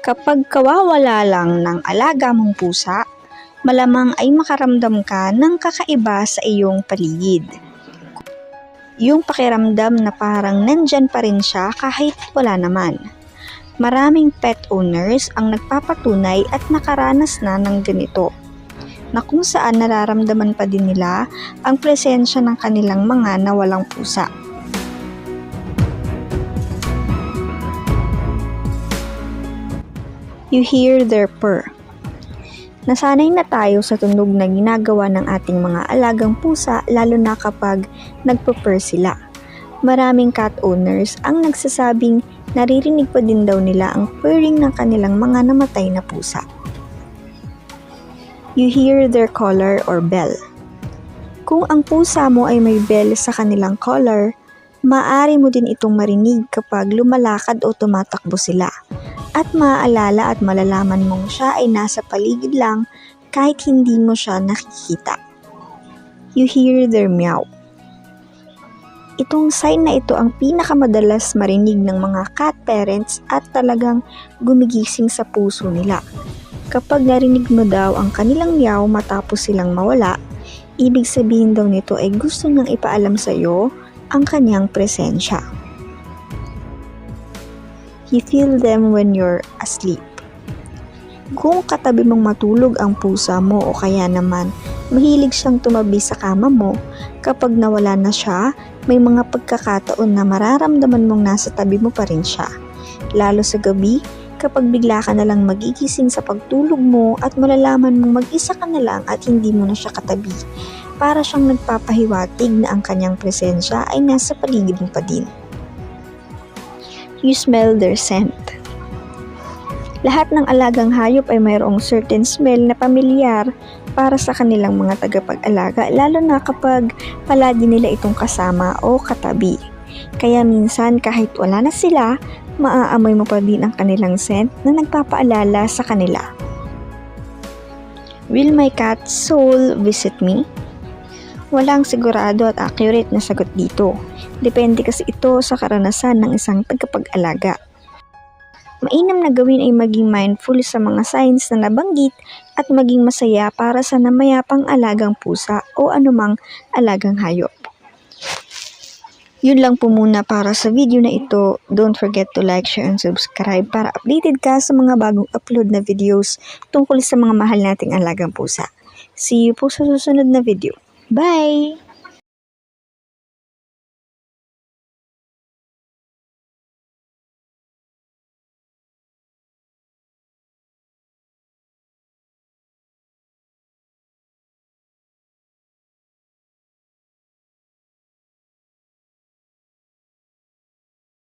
Kapag kawawala lang ng alaga mong pusa, malamang ay makaramdam ka ng kakaiba sa iyong paligid. Yung pakiramdam na parang nandyan pa rin siya kahit wala naman. Maraming pet owners ang nagpapatunay at nakaranas na ng ganito na kung saan nararamdaman pa din nila ang presensya ng kanilang mga nawalang pusa. You hear their purr. Nasanay na tayo sa tunog na ginagawa ng ating mga alagang pusa lalo na kapag nagpupur sila. Maraming cat owners ang nagsasabing naririnig pa din daw nila ang purring ng kanilang mga namatay na pusa. You hear their collar or bell. Kung ang pusa mo ay may bell sa kanilang collar, maaari mo din itong marinig kapag lumalakad o tumatakbo sila. At maaalala at malalaman mong siya ay nasa paligid lang kahit hindi mo siya nakikita. You hear their meow. Itong sign na ito ang pinakamadalas marinig ng mga cat parents at talagang gumigising sa puso nila. Kapag narinig mo daw ang kanilang meow matapos silang mawala, ibig sabihin daw nito ay gusto niyang ipaalam sa iyo ang kanyang presensya. You feel them when you're asleep. Kung katabi mong matulog ang pusa mo o kaya naman mahilig siyang tumabi sa kama mo, kapag nawala na siya, may mga pagkakataon na mararamdaman mong nasa tabi mo pa rin siya. Lalo sa gabi, kapag bigla ka na lang magigising sa pagtulog mo at malalaman mong mag-isa ka na lang at hindi mo na siya katabi. Para siyang nagpapahiwatig na ang kanyang presensya ay nasa paligid mo pa din. You smell their scent. Lahat ng alagang hayop ay mayroong certain smell na pamilyar para sa kanilang mga tagapag-alaga lalo na kapag palagi nila itong kasama o katabi. Kaya minsan kahit wala na sila, maaamoy mo pa din ang kanilang scent na nagpapaalala sa kanila. Will my cat soul visit me? Walang sigurado at accurate na sagot dito. Depende kasi ito sa karanasan ng isang tagapag-alaga. Mainam na gawin ay maging mindful sa mga signs na nabanggit at maging masaya para sa namayapang alagang pusa o anumang alagang hayop. Yun lang po muna para sa video na ito. Don't forget to like, share, and subscribe para updated ka sa mga bagong upload na videos tungkol sa mga mahal nating alagang pusa. See you po sa susunod na video. Bye!